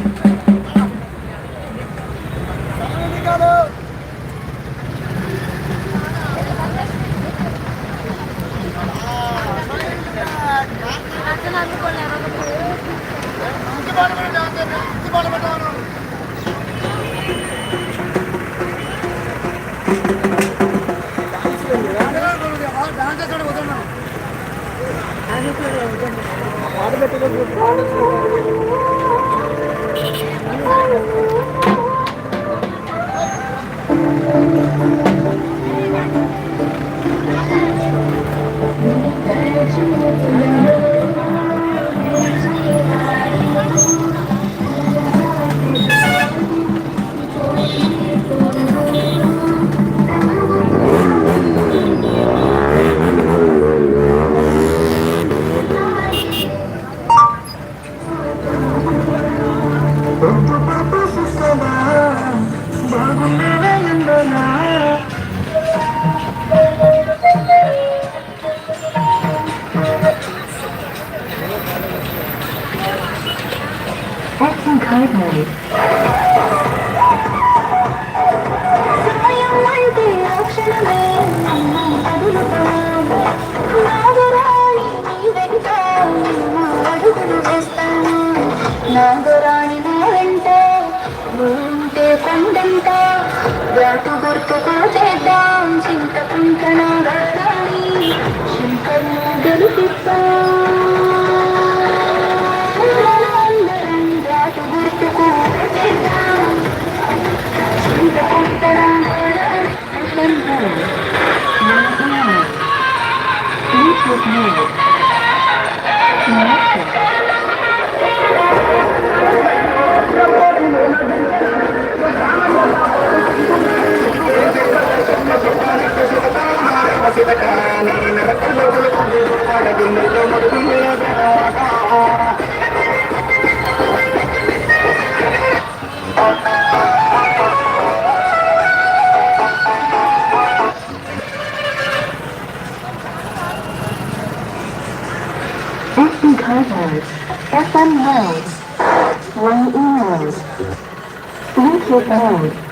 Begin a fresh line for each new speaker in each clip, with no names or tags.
Thank you. Bye. FM covers, FM one emails,
YouTube.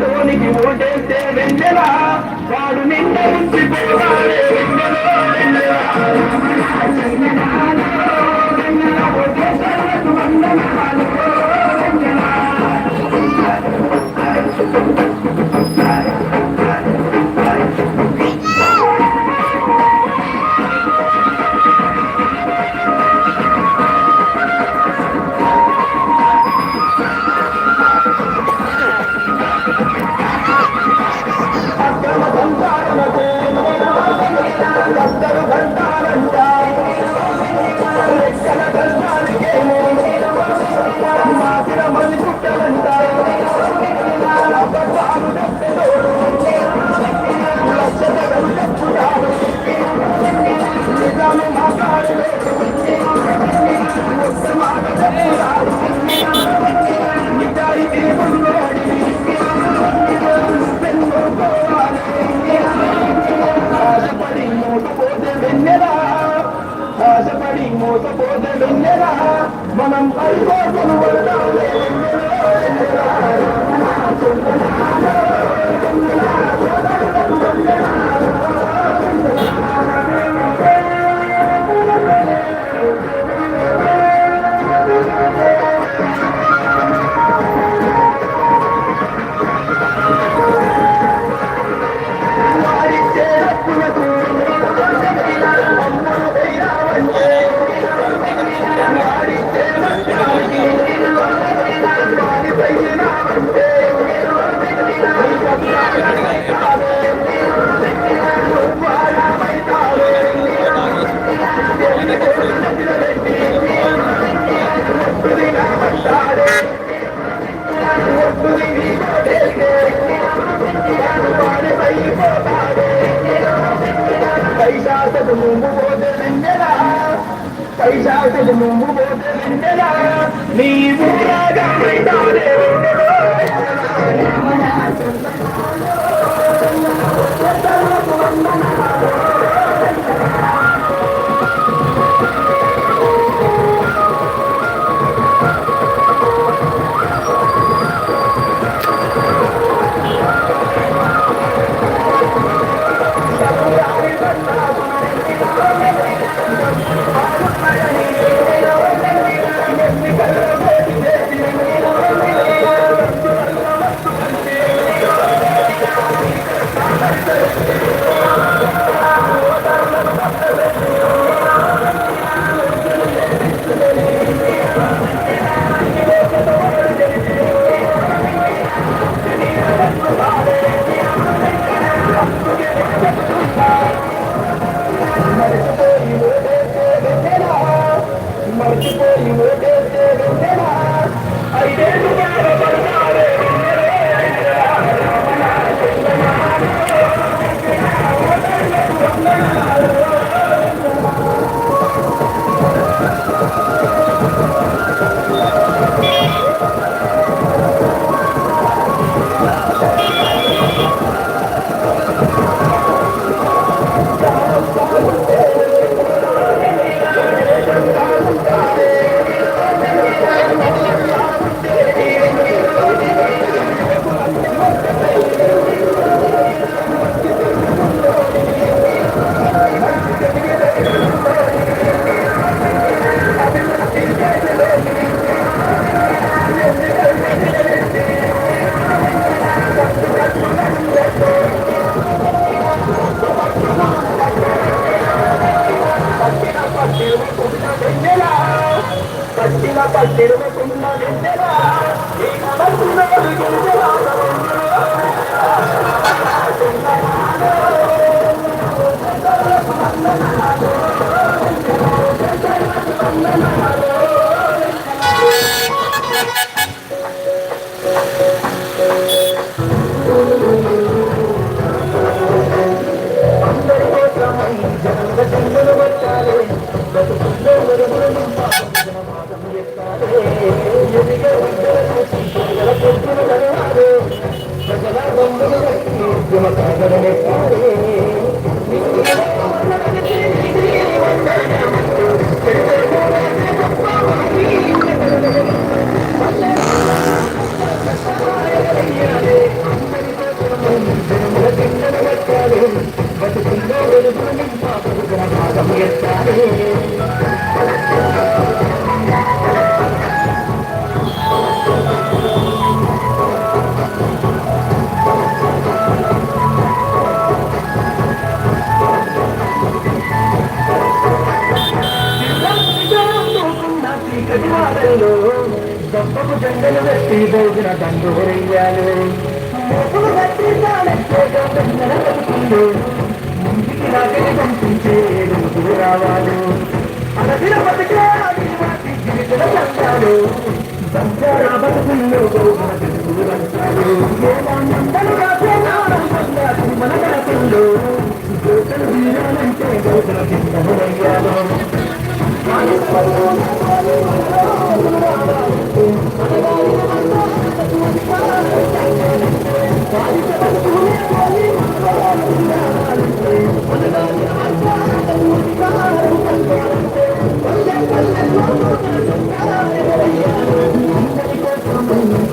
చెడ్డోనికి ఓటేస్తే వెన్నెలా? వాడు నిన్న ఉంచిపోవాలి వెన్నెలా? వెన్నెలా?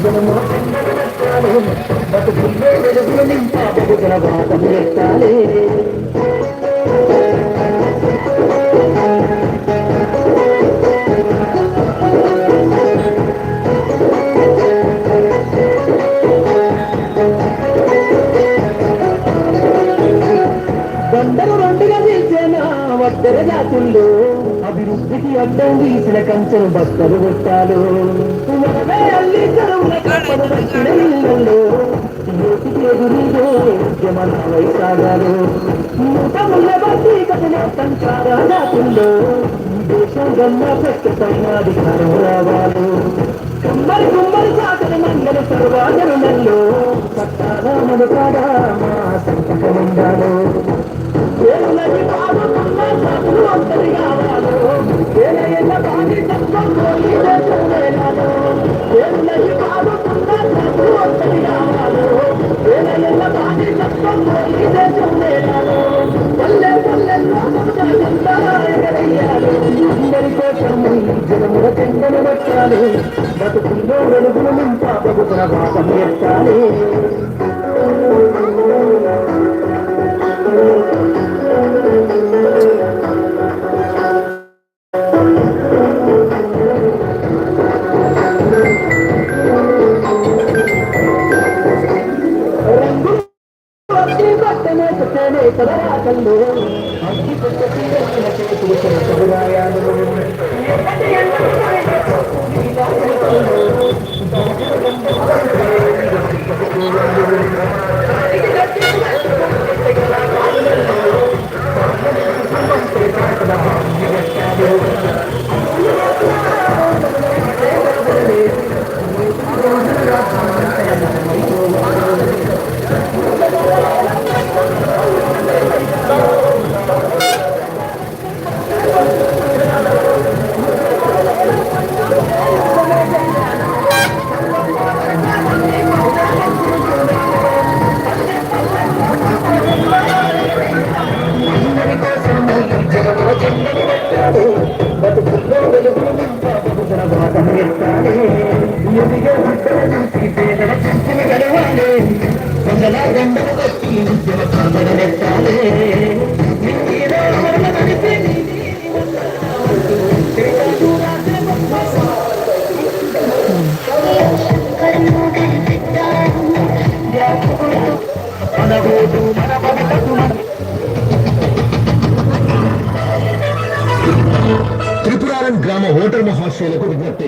జనమో పాపాలు బతుకుల్లో వెలుగు నింపా బతుకుల వాదం ఎత్తాలి రెండుగా చేసిన ఒత్తర జాతుల్లో అడ్డండి ఇచ్చిన కంచెను బస్తలు కొట్టాలు. అల్లి కరువుల ఉండాలి బతుకుందో వెలుగులు నింపాపకు ప్రభావం ఎత్తాలి. সে লোকের করতে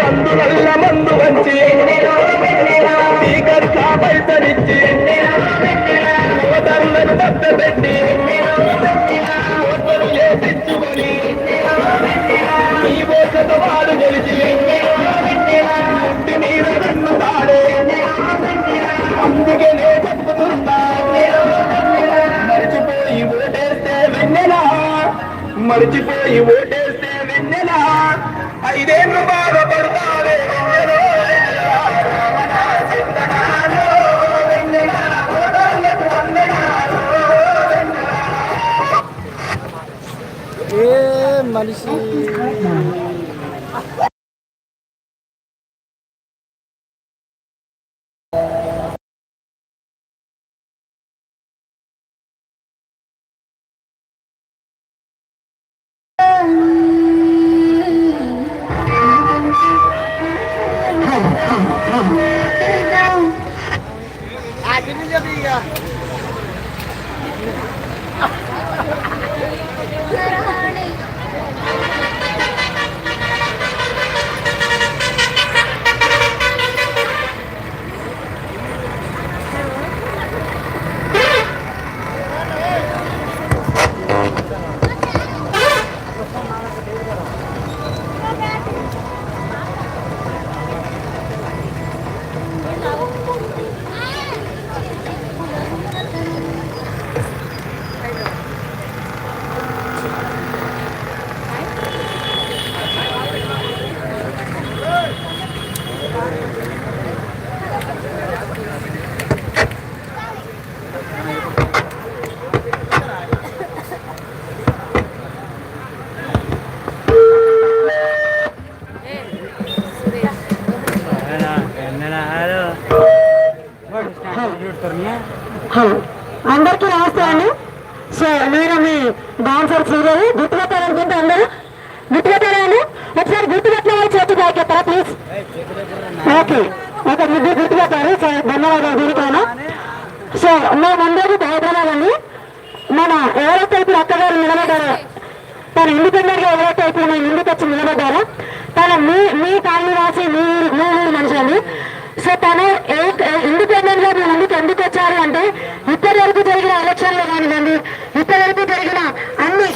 మందువల్ల మందు వంచి స్పీకర్ కాపైతనిచ్చి ఓటర్లను మధ్య పెట్టి ఓటర్లు చేసించుకొని ఈ వాడు గెలిచి ఇంటి అందుకే చెప్పుతున్నా ఓటేస్తే వెన్నెలా?
హలో ఒకసారి గుర్తుపెట్టిన వాళ్ళు చేతి బాగుతారా ప్లీజ్ ఓకే ఒక ముగ్గురు గుర్తుపెట్టారు సో ధన్యవాదాలు దీనికైనా సో మేము ఉండేది హైదరాబాద్ మన ఎవరైతే ఇప్పుడు అక్కగారు నిలబడ్డారో తను ఇండిపెండెంట్గా ఎవరైతే ఇప్పుడు మేము ముందుకు వచ్చి నిలబడ్డారో తను మీ మీ కాలనీ రాసి మీ మీ ఊరు మనిషి అండి. సో తను ఇండిపెండెంట్గా మీ ముందుకు ఎందుకు వచ్చారు అంటే ఇప్పటి వరకు జరిగిన ఎలక్షన్లు కానివ్వండి ఇప్పటి వరకు జరిగిన అన్ని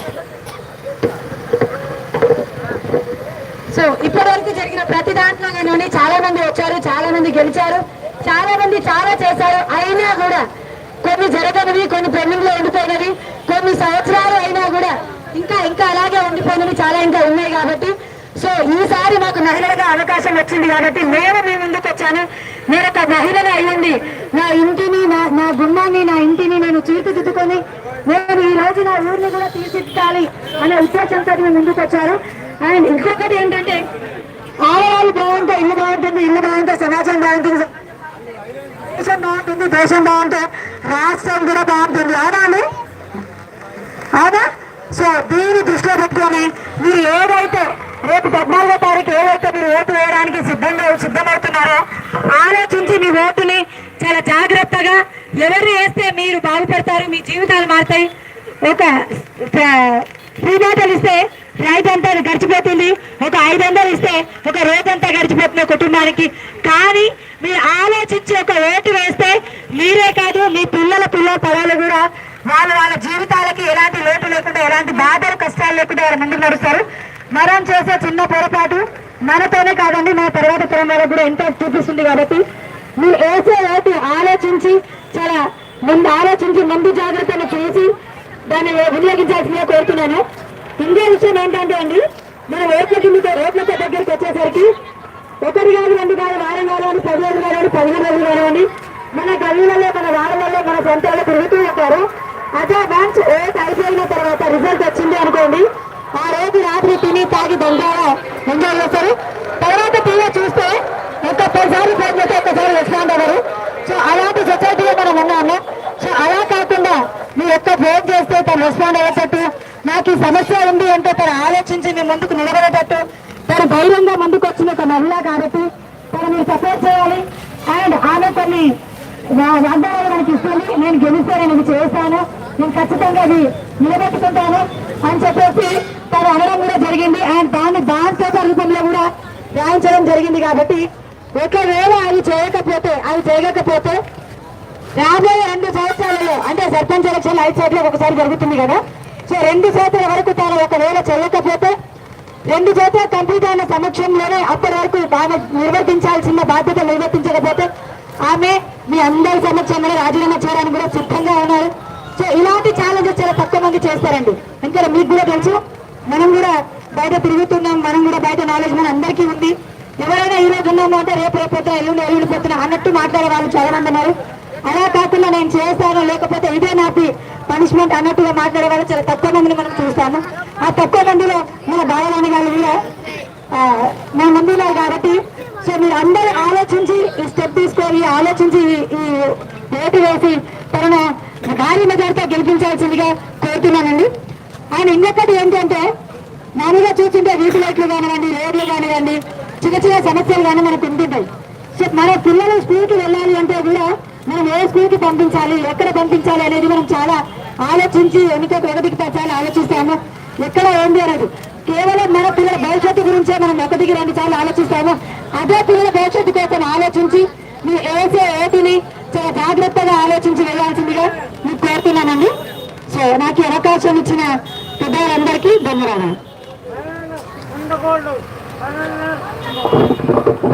సో ఇప్పటి వరకు జరిగిన ప్రతి దాంట్లో కానివ్వండి చాలా మంది వచ్చారు చాలా మంది గెలిచారు చాలా మంది చాలా చేశారు. అయినా కూడా కొన్ని జరగనివి కొన్ని పెండింగ్లో ఉండిపోయినవి కొన్ని సంవత్సరాలు అయినా కూడా ఇంకా ఇంకా అలాగే ఉండిపోయినవి చాలా ఇంకా ఉన్నాయి కాబట్టి. సో ఈసారి మాకు మహిళలుగా అవకాశం వచ్చింది కాబట్టి నేను మీ ముందుకు వచ్చాను. నేను ఒక మహిళగా అయ్యింది నా ఇంటిని నా నా గుమ్మాన్ని నా ఇంటిని నేను తీర్చిదిద్దుకొని నేను ఈ రోజు నా ఊరిని కూడా తీర్చిదిద్దాలి అనే ఉద్దేశంతో మేము ముందుకు వచ్చారు. అండ్ ఇంకొకటి ఏంటంటే ఆడవాళ్ళు బాగుంటే ఇల్లు బాగుంటుంది ఇల్లు బాగుంటే సమాజం బాగుంటుంది. దేశం బాగుంటుంది దేశం బాగుంటే రాష్ట్రం కూడా బాగుంటుంది. అవునా అండి? అవునా? సో దీన్ని దృష్టిలో పెట్టుకొని మీరు ఏదైతే రేపు పద్నాలుగో తారీఖు ఏదైతే మీరు ఓటు వేయడానికి సిద్ధంగా సిద్ధమవుతున్నారో ఆలోచించి మీ ఓటుని చాలా జాగ్రత్తగా ఎవరు వేస్తే మీరు బాగుపడతారు మీ జీవితాలు మారుతాయి. ఒక ఫ్రీ బాటలు ఇస్తే రైతు అంతా గడిచిపోతుంది. ఒక ఐదు వందలు ఇస్తే ఒక రోజంతా గడిచిపోతుంది కుటుంబానికి. కానీ మీరు ఆలోచించి ఒక ఓటు వేస్తే మీరే కాదు మీ పిల్లల పిల్లల తరాలు కూడా వాళ్ళ వాళ్ళ జీవితాలకి ఎలాంటి లోటు లేకుండా ఎలాంటి బాధలు కష్టాలు లేకుండా వాళ్ళ ముందు నడుస్తారు. మనం చేసే చిన్న పొరపాటు మనతోనే కాదండి మన తర్వాత తరం వాళ్ళకు కూడా ఎంతో చూపిస్తుంది కాబట్టి మీరు వేసే ఓటు ఆలోచించి చాలా ముందు ఆలోచించి ముందు జాగ్రత్తను చేసి దాన్ని వినియోగించాల్సిందిగా కోరుతున్నాను. ఇంకో విషయం ఏంటంటే అండి మనం ఓట్ల కింద ఓట్ల దగ్గరికి వచ్చేసరికి ఒకటి కాదు రెండు కాదు వారం కానివ్వండి పది రోజులు కానివ్వండి పదిహేను రోజులు కానివ్వండి మన గల్లీలలో మన వాడలలో మన సొంతాల్లో తిరుగుతూ ఉంటారు. అదే మ్యాచ్ ఓట్ అయిపోయిన తర్వాత రిజల్ట్ వచ్చింది అనుకోండి ఆ రోజు రాత్రి తిని తాగి దొంగగా ఎంజాయ్ చేస్తారు. తర్వాత టీవీ చూస్తే ఒక్కొక్కసారి ఫోన్ చేస్తే ఒక్కసారి వస్తూ ఉంటారు సో అలాంటి సొసైటీలో మనం ఉన్నాము. సో అలా కాకుండా మీ యొక్క ఫోన్ చేస్తే తను రెస్పాండ్ అయ్యేటట్టు నాకు ఈ సమస్య ఉంది అంటే తను ఆలోచించి మీ ముందుకు నిలబడేటట్టు. తను ధైర్యంగా ముందుకు వచ్చిన ఒక మహిళ కాబట్టి తను మీరు సపోర్ట్ చేయాలి. అండ్ ఆమె కొన్ని వాగ్దానాలు మనకి ఇస్తుంది. నేను గెలిస్తే నేను చేస్తాను. నేను ఖచ్చితంగా అది నిలబెట్టుకుంటాను అని చెప్పేసి తను అనడం కూడా జరిగింది. అండ్ దాన్ని దాంతో రూపంలో కూడా వ్యాయించడం జరిగింది కాబట్టి ఒకవేళ అది చేయకపోతే అది చేయకపోతే రాబోయే రెండు సంవత్సరాలలో అంటే సర్పంచ్ ఎలక్షన్ ఐదు సైడ్లో ఒకసారి జరుగుతుంది కదా. సో రెండు సంవత్సరాల వరకు తాను ఒకవేళ చెల్లకపోతే రెండు సంవత్సరాలు కంప్లీట్ అయిన సమక్షంలోనే అప్పటి వరకు ఆమె నిర్వర్తించాల్సిన బాధ్యత నిర్వర్తించకపోతే ఆమె మీ అందరి సమక్షంలో రాజీనామా చేయడానికి కూడా సిద్ధంగా ఉన్నారు. సో ఇలాంటి ఛాలెంజెస్ చాలా తక్కువ మంది చేస్తారండి. ఇంకా మీకు కూడా తెలుసు మనం కూడా బయట తిరుగుతున్నాం మనం కూడా బయట నాలెడ్జ్ మన అందరికీ ఉంది. ఎవరైనా ఈ రోజు ఉన్నామో అంటే రేపు రేపు పోతున్నా ఎల్లుండి ఎల్లుండి పోతున్నా అన్నట్టు మాట్లాడే వాళ్ళు చాలా మంది ఉన్నారు. అలా కాకుండా నేను చేస్తాను లేకపోతే ఇదే నాకు పనిష్మెంట్ అన్నట్టుగా మాట్లాడే వాళ్ళు చాలా తక్కువ మందిని మనం చూస్తాము. ఆ తక్కువ మందిలో మన బాలరాణి గారు కూడా మా మన కాబట్టి సో మీరు అందరూ ఆలోచించి ఈ స్టెప్ తీసుకొని ఆలోచించి ఈ- ఓటు వేసి తనను భారీ మెజార్టీతో గెలిపించాల్సిందిగా కోరుతున్నానండి. ఆయన ఇంకొకటి ఏంటంటే మామూలుగా చూస్తుంటే వీటి లైట్లు కానివ్వండి రోడ్లు కానివ్వండి చిన్న చిన్న సమస్యలు కానీ మనకు ఉంటుంటాయి సో మన పిల్లలు స్కూల్కి వెళ్ళాలి అంటే కూడా మనం ఏ స్కూల్కి పంపించాలి ఎక్కడ పంపించాలి అనేది మనం చాలా ఆలోచించి ఎన్నికకు ఒకటికి చాలా ఆలోచిస్తాము. ఎక్కడ ఏంటి అనేది? కేవలం మన పిల్లల భవిష్యత్తు గురించే మనం ఒకటికి రెండు చాలా ఆలోచిస్తాము. అదే పిల్లల భవిష్యత్తు కోసం ఆలోచించి మీరు వేసే ఏటిని చాలా జాగ్రత్తగా ఆలోచించి వెళ్ళాల్సిందిగా మీకు కోరుతున్నానండి. సో నాకు అవకాశం ఇచ్చిన పెద్దవాళ్ళందరికీ ధన్యవాదాలు.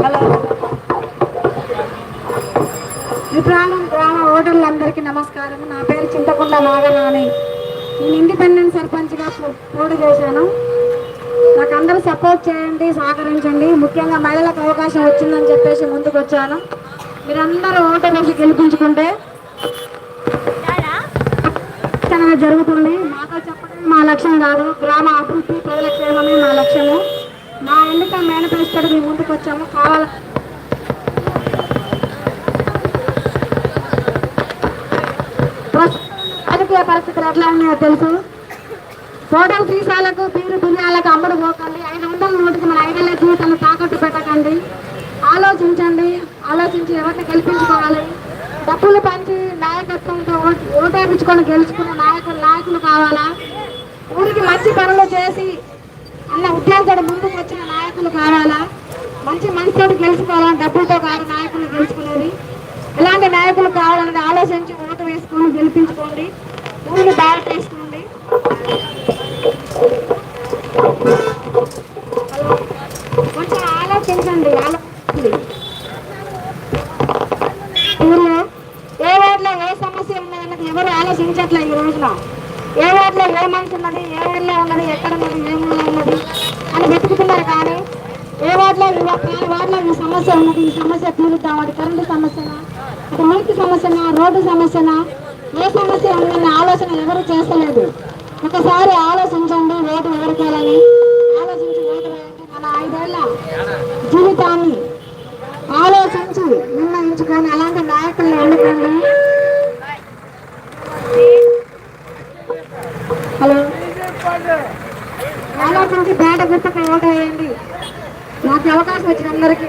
హలో. త్రిపురాలం గ్రామ ఓటర్లందరికీ నమస్కారం నా పేరు చింతకొండ నాగనాని. నేను ఇండిపెండెంట్ సర్పంచ్గా పోటీ చేశాను. నాకు అందరూ సపోర్ట్ చేయండి సహకరించండి. ముఖ్యంగా మహిళలకు అవకాశం వచ్చిందని చెప్పేసి ముందుకు వచ్చాను మీరందరూ ఓటర్లకి గెలిపించుకుంటే జరుగుతుంది. మాతో చెప్పడం మా లక్ష్యం కాదు. గ్రామ అభివృద్ధి ప్రజల క్షేమమే మా లక్ష్యము. మా ఎన్నిక మేనిఫెస్టోకి మేము ముందుకు వచ్చాము కావాల రాజకీయ పరిస్థితులు ఎట్లా ఉన్నాయో తెలుసు? ఫోటో సీసాలకు పీరు బిర్యాలకు అమ్ముడు పోకండి. ఐదు వందల నోటికి మన ఐదేళ్ళ జీవితాన్ని తాకట్టు పెట్టకండి. ఆలోచించండి. ఆలోచించి ఎవరిని గెలిపించుకోవాలి? డబ్బులు పంచి నాయకత్వంతో ఓటేపించుకొని గెలుచుకునే నాయకులు నాయకులు కావాలా? ఊరికి మంచి పనులు చేసి అన్న ఉద్యోగాలు ముందుకు వచ్చిన నాయకులు కావాలా? మంచి మనసుతో గెలుచుకోవాలని డబ్బులతో కాదు నాయకులు గెలుచుకునేది. ఇలాంటి నాయకులు కావాలని ఆలోచించి ఓటు వేసుకొని గెలిపించుకోండి. ఊరిని బాగా చేసుకోండి కొంచెం ఆలోచించండి ఆలోచించండి. ఊళ్ళో ఏ వార్డులో ఏ సమస్య ఉన్నదన్నది ఎవరు ఆలోచించట్లే ఈ రోజున. ఏ వార్డులో ఏ మనిషి ఉన్నది ఏ ఊళ్ళో ఉన్నది ఎక్కడ ఉన్నది ఏ ఊళ్ళో ఉన్నది అని వెతుకుతున్నారు కానీ ఏ వార్డులో ఈ వాటిలో ఈ వార్డులో ఈ సమస్య ఉన్నది ఈ సమస్య తీరుద్దాం అది కరెంటు సమస్యనా అది నీటి సమస్యనా రోడ్డు సమస్యనా ఏ సమస్య ఉందన్న ఆలోచన ఎవరు చేస్తలేదు. ఒకసారి ఆలోచించండి ఓటు ఎవరికి ఆలోచించి ఓటు వేయండి. మన ఐదేళ్ళ జీవితాన్ని ఆలోచించి నిర్ణయించుకొని అలాంటి నాయకుల్ని ఎన్నుకోండి. హలో? ఆలోచించి బేట గుర్తుకు ఓటు వేయండి. నాకు అవకాశం వచ్చిన అందరికీ.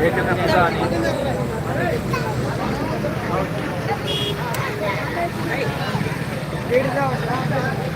Dito kami sa ano. Dito daw.